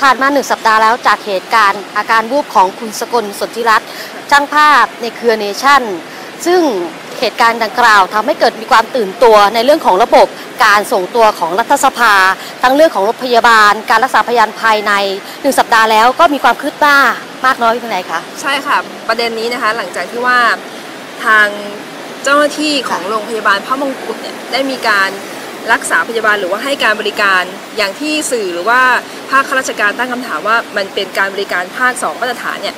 ผ่านมาหนึ่งสัปดาห์แล้วจากเหตุการณ์ อาการวูบของคุณสกลสนธิรัตน์ช่างภาพในเครือเนชั่น ซึ่งเหตุการณ์ดังกล่าวทำให้เกิดมีความตื่นตัวในเรื่องของระบบการส่งตัวของรัฐสภา ทั้งเรื่องของรถพยาบาล การรักษาพยานภายในหนึ่งสัปดาห์แล้วก็มีความคืบหน้ามากน้อยเพียงไรคะใช่ค่ะ ประเด็นนี้นะคะหลังจากที่ว่าทางเจ้าหน้าที่ของโรงพยาบาลพระมงกุฎเนี่ยได้มีการ รักษาพยาบาลหรือว่าให้การบริการอย่างที่สื่อหรือว่าภาคข้าราชการตั้งคำถามว่ามันเป็นการบริการภาค 2 มาตรฐานเนี่ย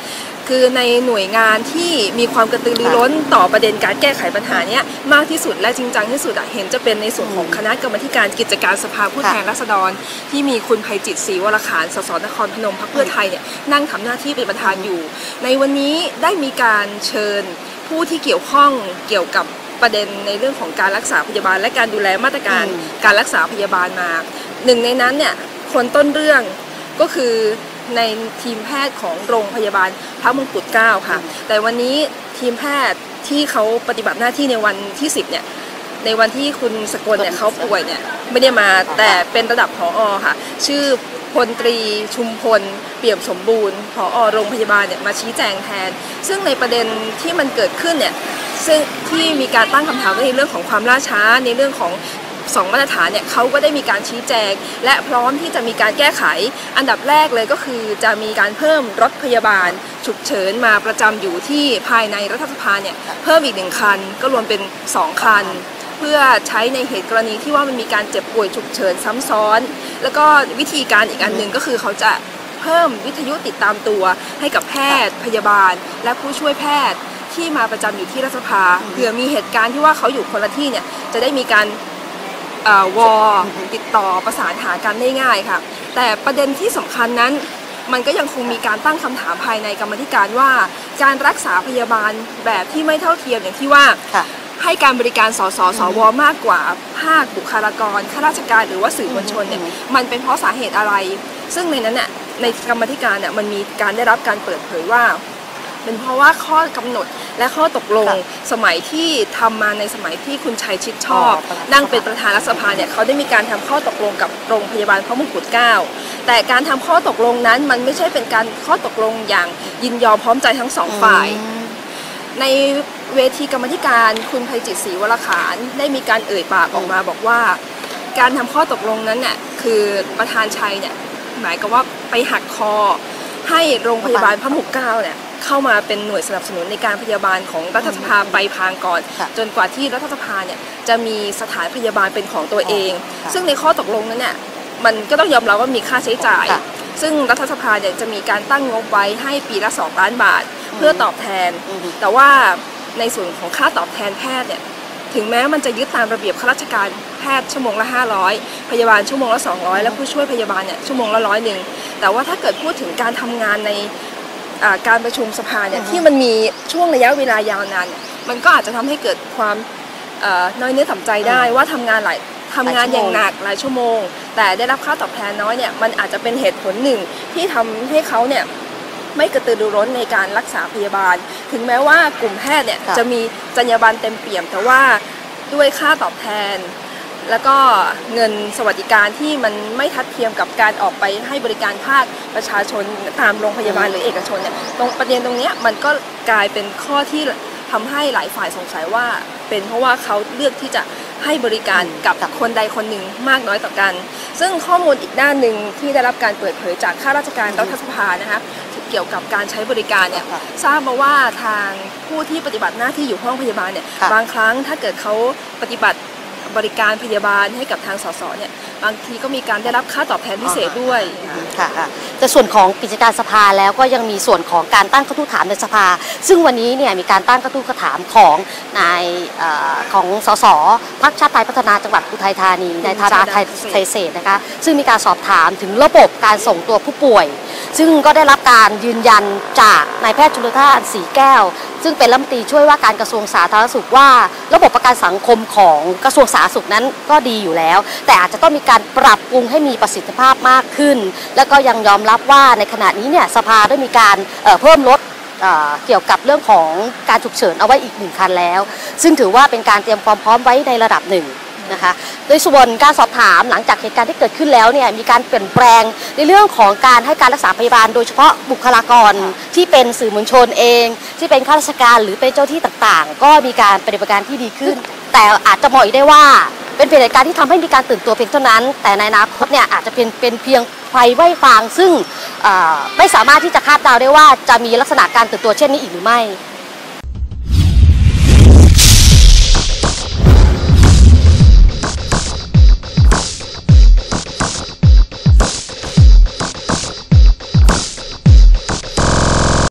คือในหน่วยงานที่มีความกระตือรือร้นต่อประเด็นการแก้ไขปัญหานี้มากที่สุดและจริงจังที่สุดอะเห็นจะเป็นในส่วนของคณะกรรมธิการกิจการสภาผู้แทนราษฎร ที่มีคุณภัยจิตศรีวรขานสสนครพนมพรรคเพื่อไทยเนี่ยนั่งทำหน้าที่เป็นประธานอยู่ ในวันนี้ได้มีการเชิญผู้ที่เกี่ยวข้องเกี่ยวกับ ประเด็นในเรื่องของการรักษาพยาบาล และการดูแลมาตรการอืมการรักษาพยาบาลมา หนึ่งในนั้นเนี่ยคนต้นเรื่องก็คือในทีมแพทย์ของโรงพยาบาลพระมงกุฎเกล้าค่ะ แต่วันนี้ทีมแพทย์ที่เขาปฏิบัติหน้าที่ในวันที่ 10เนี่ยในวันที่คุณสกลเนี่ยเขาป่วยเนี่ยไม่ได้มาแต่เป็นระดับผอค่ะ ชื่อพลตรีชุมพล เปี่ยมสมบูรณ์ผอโรงพยาบาลเนี่ยมาชี้แจงแทน ซึ่งในประเด็นที่มันเกิดขึ้นเนี่ย ซึ่งที่มีการตั้งคำถามในเรื่องของความล่าช้าในเรื่องของสองมาตรฐานเนี่ยเขาก็ได้มีการชี้แจง และพร้อมที่จะมีการแก้ไข อันดับแรกเลยก็คือจะมีการเพิ่มรถพยาบาล ฉุกเฉินมาประจำอยู่ที่ภายในรัฐสภาเนี่ยเพิ่มอีกหนึ่งคัน ก็รวมเป็น 2 คัน เพื่อใช้ในเหตุกรณีที่ว่ามันมีการเจ็บป่วยฉุกเฉินซ้ำซ้อน แล้วก็วิธีการอีกอันหนึ่งก็คือเขาจะเพิ่มวิทยุติดตามตัวให้กับแพทย์ พยาบาล และผู้ช่วยแพทย์ ที่มาประจำอยู่ที่รัฐสภาเผื่อมีเหตุการณ์ที่ว่าเขาอยู่คนละที่เนี่ยจะได้มีการเอ่อวอติดต่อประสานหากันได้ง่ายค่ะ แต่ประเด็นที่สำคัญนั้น มันก็ยังคงมีการตั้งคำถามภายในกรรมาธิการว่า การรักษาพยาบาลแบบที่ไม่เท่าเทียมอย่างที่ว่าค่ะให้การบริการสสสวมากกว่าภาคบุคลากรข้าราชการหรือว่าสื่อมวลชนเนี่ยอืมมันเป็นเพราะสาเหตุอะไร ซึ่งในนั้นน่ะในกรรมาธิการเนี่ยมันมีการได้รับการเปิดเผยว่า เป็นเพราะว่าข้อกำหนดและข้อตกลงค่ะสมัยที่ทำมาในสมัยที่คุณชัยชิดชอบอ๋อประธานนั่งเป็นประธานรัฐสภาเนี่ยเขาได้มีการทำข้อตกลงกับโรงพยาบาลพระมงกุฎเกล้าแต่การทำข้อตกลงนั้นมันไม่ใช่เป็นการข้อตกลงอย่างยินยอมพร้อมใจทั้งสองฝ่ายอืมในเวทีกรรมาธิการคุณภัยจิตศรีวรขานได้มีการเอ่ยปากออกมาบอกว่า การทำข้อตกลงนั้นเนี่ยคือประธานชัยเนี่ยหมายกับว่าไปหักคอให้โรงพยาบาลพระมงกุฎเกล้าเนี่ย เข้ามาเป็นหน่วยสนับสนุนในการพยาบาลของรัฐสภาไปพางก่อนค่ะจนกว่าที่รัฐสภาเนี่ยจะมีสถานพยาบาลเป็นของตัวเองค่ะซึ่งในข้อตกลงนั้นเนี่ยมันก็ต้องยอมรับว่ามีค่าใช้จ่ายค่ะซึ่งรัฐสภาเนี่ยจะมีการตั้งงบไว้ให้ปีละ 2 ล้านบาท เพื่อตอบแทนอืมแต่ว่าในส่วนของค่าตอบแทนแพทย์เนี่ยถึงแม้มันจะยึดตามระเบียบข้าราชการแพทย์ชั่วโมงละ 500 พยาบาลชั่วโมงละ 200 และผู้ช่วยพยาบาลเนี่ยชั่วโมงละร้อยหนึ่งแต่ว่าถ้าเกิดพูดถึงการทำงานในอ่า การประชุมสภาเนี่ยอือฮึที่มันมีช่วงระยะเวลายาวนานเนี่ยมันก็อาจจะทำให้เกิดความเอ่อน้อยเนื้อต่ำใจได้ว่าทำงานหลายทำงานอย่างหนักหลายชั่วโมง แต่ได้รับค่าตอบแทนน้อยเนี่ยมันอาจจะเป็นเหตุผลหนึ่งที่ทำให้เขาเนี่ยไม่กระตือรือร้นในการรักษาพยาบาล ถึงแม้ว่ากลุ่มแพทย์เนี่ยค่ะจะมีจรรยาบรรณเต็มเปี่ยม แต่ว่าด้วยค่าตอบแทน แล้วก็เงินสวัสดิการที่มันไม่ทัดเทียมกับการออกไปให้บริการภาคประชาชนตามโรงพยาบาลหรือเอกชนเนี่ยตรงประเด็นตรงเนี้ยมันก็กลายเป็นข้อที่ทำให้หลายฝ่ายสงสัยว่า เป็นเพราะว่าเขาเลือกที่จะให้บริการกับค่ะคนใดคนหนึ่งมากน้อยต่อกัน ซึ่งข้อมูลอีกด้านหนึ่งที่ได้รับการเปิดเผยจากข้าราชการรัฐสภานะคะเกี่ยวกับการใช้บริการเนี่ยค่ะทราบมาว่าทางผู้ที่ปฏิบัติหน้าที่อยู่ห้องพยาบาลเนี่ยค่ะบางครั้งถ้าเกิดเขาปฏิบัติ บริการพยาบาลให้กับทางสสเนี่ยบางทีก็มีการได้รับค่าตอบแทนพิเศษด้วยค่ะค่ะแต่ส่วนของกิจการสภาแล้วก็ยังมีส่วนของการตั้งกระทู้ถามในสภา ซึ่งวันนี้เนี่ยมีการตั้งกระทู้ถามของนายออของสสพักชาติไทยพัฒนาจังหวัดอุทัยธานีนายธาราไทยไทยเศรษฐ์นะคะซึ่งมีการสอบถามถึงระบบการส่งตัวผู้ป่วย ซึ่งก็ได้รับการยืนยันจากนายแพทย์ชุลธานสีแก้ว ซึ่งเป็นรัฐมนตรีช่วยว่าการกระทรวงสาธารณสุขว่า ระบบประกันสังคมของกระทรวงสาธารณสุขนั้นก็ดีอยู่แล้ว แต่อาจจะต้องมีการปรับปรุงให้มีประสิทธิภาพมากขึ้น แล้วก็ยังยอมรับว่าในขณะนี้เนี่ยสภาได้มีการเเพิ่มลดเเกี่ยวกับเรื่องของการฉุกเฉินเอาไว้อีกหนึ่งคันแล้ว ซึ่งถือว่าเป็นการเตรียมความพร้อมไว้ในระดับหนึ่ง นะคะโดยส่วนการสอบถามหลังจากเหตุการณ์ที่เกิดขึ้นแล้วเนี่ยมีการเปลี่ยนแปลงในเรื่องของการให้การรักษาพยาบาล โดยเฉพาะบุคลากรที่เป็นสื่อมวลชนเอง ที่เป็นข้าราชการหรือเป็นเจ้าที่ต่างๆ ก็มีการปฏิบัติการที่ดีขึ้น แต่อาจจะมองอีกได้ว่าเป็นเหตุการณ์ที่ทำให้มีการตื่นตัวเพียงเท่านั้น แต่ในอนาคตเนี่ยอาจจะเป็นเป็นเพียงไฟไหว้ฟางซึ่งเอ่อไม่สามารถที่จะคาดเดาได้ว่าจะมีลักษณะการตื่นตัวเช่นนี้อีกหรือไม่